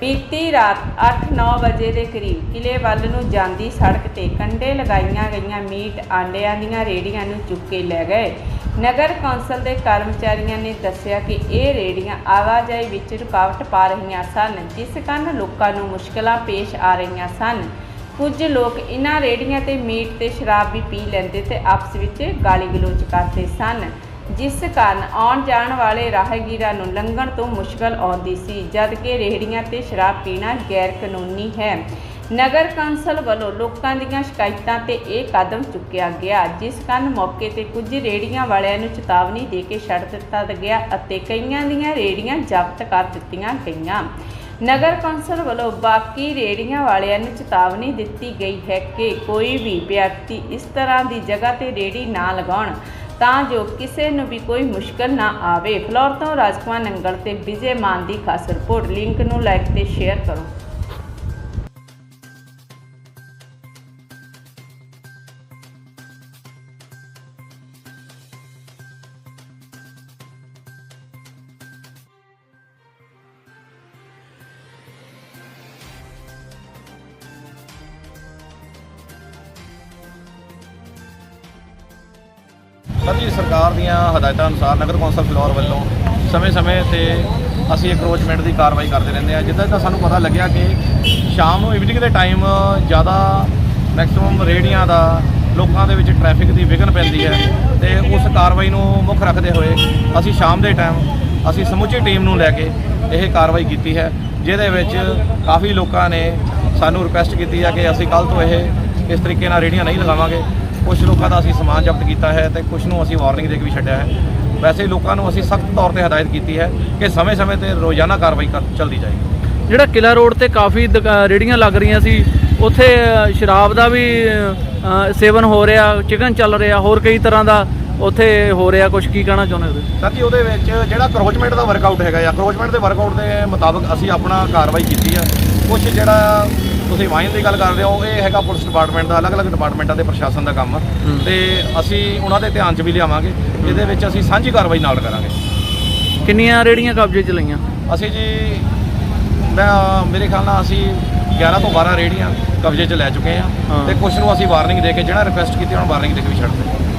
ਬੀਤੀ ਰਾਤ 8-9 ਵਜੇ ਦੇ ਕਰੀਬ ਕਿਲੇ ਵੱਲ ਨੂੰ ਜਾਂਦੀ ਸੜਕ ਤੇ ਕੰਡੇ ਲਗਾਈਆਂ ਗਈਆਂ ਮੀਟ ਆਂਡਿਆਂ ਦੀਆਂ ਰੇੜੀਆਂ ਨੂੰ ਚੁੱਕ ਕੇ ਲੈ ਗਏ। ਨਗਰ ਕੌਂਸਲ ਦੇ ਕਰਮਚਾਰੀਆਂ ਨੇ ਦੱਸਿਆ ਕਿ ਇਹ ਰੇੜੀਆਂ ਆਵਾਜਾਈ ਵਿੱਚ ਰੁਕਾਵਟ ਪਾ ਰਹੀਆਂ ਸਨ, ਜਿਸ ਕਾਰਨ ਲੋਕਾਂ ਨੂੰ ਮੁਸ਼ਕਲਾਂ ਪੇਸ਼ ਆ ਰਹੀਆਂ ਸਨ। ਕੁਝ ਲੋਕ ਇਨ੍ਹਾਂ ਰੇੜੀਆਂ ਤੇ ਮੀਟ ਤੇ ਸ਼ਰਾਬ ਵੀ ਪੀ ਲੈਂਦੇ ਤੇ ਆਪਸ ਵਿੱਚ ਗਾਲੀ ਗਲੋਚ ਕਰਦੇ ਸਨ। ਜਿਸ ਕਾਰਨ ਆਉਣ ਜਾਣ ਵਾਲੇ ਰਾਹਗੀਰਾਂ ਨੂੰ ਲੰਘਣ ਤੋਂ ਮੁਸ਼ਕਲ ਆਉਂਦੀ ਸੀ, ਜਦਕਿ ਰੇਹੜੀਆਂ ਤੇ ਸ਼ਰਾਬ ਪੀਣਾ ਗੈਰ ਕਾਨੂੰਨੀ ਹੈ। ਨਗਰ ਕੌਂਸਲ ਵੱਲੋਂ ਲੋਕਾਂ ਦੀਆਂ ਸ਼ਿਕਾਇਤਾਂ ਤੇ ਇਹ ਕਦਮ ਚੁੱਕਿਆ ਗਿਆ, ਜਿਸ ਕਾਰਨ ਮੌਕੇ ਤੇ ਕੁਝ ਰੇਹੜੀਆਂ ਵਾਲਿਆਂ ਨੂੰ ਚੇਤਾਵਨੀ ਦੇ ਕੇ ਛੱਡ ਦਿੱਤਾ ਗਿਆ ਅਤੇ ਕਈਆਂ ਦੀਆਂ ਰੇਹੜੀਆਂ ਜ਼ਬਤ ਕਰ ਦਿੱਤੀਆਂ ਗਈਆਂ। ਨਗਰ ਕੌਂਸਲ ਵੱਲੋਂ ਬਾਕੀ ਰੇੜੀਆਂ ਵਾਲਿਆਂ ਨੂੰ ਚੇਤਾਵਨੀ ਦਿੱਤੀ ਗਈ ਹੈ ਕਿ ਕੋਈ ਵੀ ਵਿਅਕਤੀ ਇਸ ਤਰ੍ਹਾਂ ਦੀ ਜਗ੍ਹਾ ਤੇ ਰੇੜੀ ਨਾ ਲਗਾਉਣ ਤਾਂ ਜੋ ਕਿਸੇ ਨੂੰ ਵੀ ਕੋਈ ਮੁਸ਼ਕਲ ਨਾ ਆਵੇ। ਫਲੋਰ ਤੋਂ ਰਾਜਕੁਮਾਰ ਨੰਗਲ ਤੇ ਵਿਜੇ ਮਾਨ ਦੀ ਖਾਸ ਰਿਪੋਰਟ। ਲਿੰਕ ਨੂੰ ਲਾਈਕ ਤੇ ਸ਼ੇਅਰ ਕਰੋ। ਸਰ ਜੀ ਸਰਕਾਰ ਦੀਆਂ ਹਦਾਇਤਾਂ ਅਨੁਸਾਰ ਨਗਰ ਕੌਂਸਲ ਫਲੋਰ ਵੱਲੋਂ ਸਮੇਂ-ਸਮੇਂ ਤੇ ਅਸੀਂ ਅਕਰੋਚਮੈਂਟ ਦੀ ਕਾਰਵਾਈ ਕਰਦੇ ਰਹਿੰਦੇ ਆ ਜਿੱਦਾਂ ਤਾਂ ਸਾਨੂੰ ਪਤਾ ਲੱਗਿਆ ਕਿ ਸ਼ਾਮ ਨੂੰ ਇਵਨਿੰਗ ਦੇ ਟਾਈਮ ਜ਼ਿਆਦਾ ਮੈਕਸਿਮਮ ਰੇੜੀਆਂ ਦਾ, ਲੋਕਾਂ ਦੇ ਵਿੱਚ ਟ੍ਰੈਫਿਕ ਦੀ ਵਿਘਨ ਪੈਂਦੀ ਹੈ ਤੇ ਉਸ ਕਾਰਵਾਈ ਨੂੰ ਮੁੱਖ ਰੱਖਦੇ ਹੋਏ ਅਸੀਂ ਸ਼ਾਮ ਦੇ ਟਾਈਮ ਅਸੀਂ ਸਮੁੱਚੀ ਟੀਮ ਨੂੰ ਲੈ ਕੇ ਇਹ ਕਾਰਵਾਈ ਕੀਤੀ ਹੈ, ਜਿਹਦੇ ਵਿੱਚ ਕਾਫੀ ਲੋਕਾਂ ਨੇ ਸਾਨੂੰ ਰਿਕੁਐਸਟ ਕੀਤੀ ਹੈ ਕਿ ਅਸੀਂ ਕੱਲ ਤੋਂ ਇਹ ਇਸ ਤਰੀਕੇ ਨਾਲ ਰੇੜੀਆਂ ਨਹੀਂ ਲਗਾਵਾਂਗੇ। ਕੁਝ ਲੋਕਾਂ ਦਾ ਅਸੀਂ ਸਮਾਨ ਜ਼ਬਤ ਕੀਤਾ ਹੈ ਤੇ ਕੁਝ ਨੂੰ ਅਸੀਂ ਵਾਰਨਿੰਗ ਦੇ ਕੇ ਵੀ ਛੱਡਿਆ ਹੈ। ਵੈਸੇ ਲੋਕਾਂ ਨੂੰ ਅਸੀਂ ਸਖਤ ਤੌਰ ਤੇ ਹਦਾਇਤ ਕੀਤੀ ਹੈ ਕਿ ਸਮੇਂ-ਸਮੇਂ ਤੇ ਰੋਜ਼ਾਨਾ ਕਾਰਵਾਈ ਕਰ ਚੱਲਦੀ ਜਾਏਗੀ। ਜਿਹੜਾ ਕਿਲਾ ਰੋਡ ਤੇ ਕਾਫੀ ਰੇਹੜੀਆਂ ਲੱਗ ਰਹੀਆਂ ਸੀ ਉੱਥੇ ਸ਼ਰਾਬ ਦਾ ਵੀ ਸੇਵਨ ਹੋ ਰਿਹਾ ਚਿਕਨ ਚੱਲ ਰਿਹਾ ਹੋਰ ਕਈ ਤਰ੍ਹਾਂ ਦਾ ਉੱਥੇ ਹੋ ਰਿਹਾ ਕੁਝ ਕੀ ਕਹਿਣਾ ਚਾਹੁੰਦੇ ਹੋ ਸਰ ਜੀ ਉਹਦੇ ਵਿੱਚ ਜਿਹੜਾ ਕਰੋਚਮੈਂਟ ਦਾ ਵਰਕਆਊਟ ਹੈਗਾ ਆ ਕਰੋਚਮੈਂਟ ਦੇ ਵਰਕਆਊਟ ਦੇ ਮੁਤਾਬਕ ਅਸੀਂ ਆਪਣਾ ਕਾਰਵਾਈ ਕੀਤੀ ਹੈ। ਕੁਝ ਜਿਹੜਾ ਤੁਸੀਂ ਵਾਈਨ ਦੀ ਗੱਲ ਕਰ ਰਹੇ ਹੋ ਇਹ ਹੈਗਾ ਪੁਲਿਸ ਡਿਪਾਰਟਮੈਂਟ ਦਾ ਅਲੱਗ-ਅਲੱਗ ਡਿਪਾਰਟਮੈਂਟਾਂ ਦੇ ਪ੍ਰਸ਼ਾਸਨ ਦਾ ਕੰਮ। ਆ ਤੇ ਅਸੀਂ ਉਹਨਾਂ ਦੇ ਧਿਆਨ 'ਚ ਵੀ ਲਿਆਵਾਂਗੇ ਜਿਹਦੇ ਵਿੱਚ ਅਸੀਂ ਸਾਂਝੀ ਕਾਰਵਾਈ ਨਾਲ ਕਰਾਂਗੇ। ਕਿੰਨੀਆਂ ਰੇਹੜੀਆਂ ਕਬਜ਼ੇ 'ਚ ਲਈਆਂ? ਅਸੀਂ ਜੀ ਮੈਂ ਮੇਰੇ ਖਿਆਲ ਨਾਲ ਅਸੀਂ 11 ਤੋਂ 12 ਰੇੜੀਆਂ ਕਬਜ਼ੇ 'ਚ ਲੈ ਚੁੱਕੇ ਹਾਂ। ਹਾਂ। ਤੇ ਕੁਝ ਨੂੰ ਅਸੀਂ ਵਾਰਨਿੰਗ ਦੇ ਕੇ ਜਿਹੜਾ ਰਿਕੁਐਸਟ ਕੀਤੀ ਉਹਨਾਂ ਵਾਰਨਿੰਗ ਦੇ ਕੇ ਵੀ ਛੱਡ ਦਿੱਤੇ।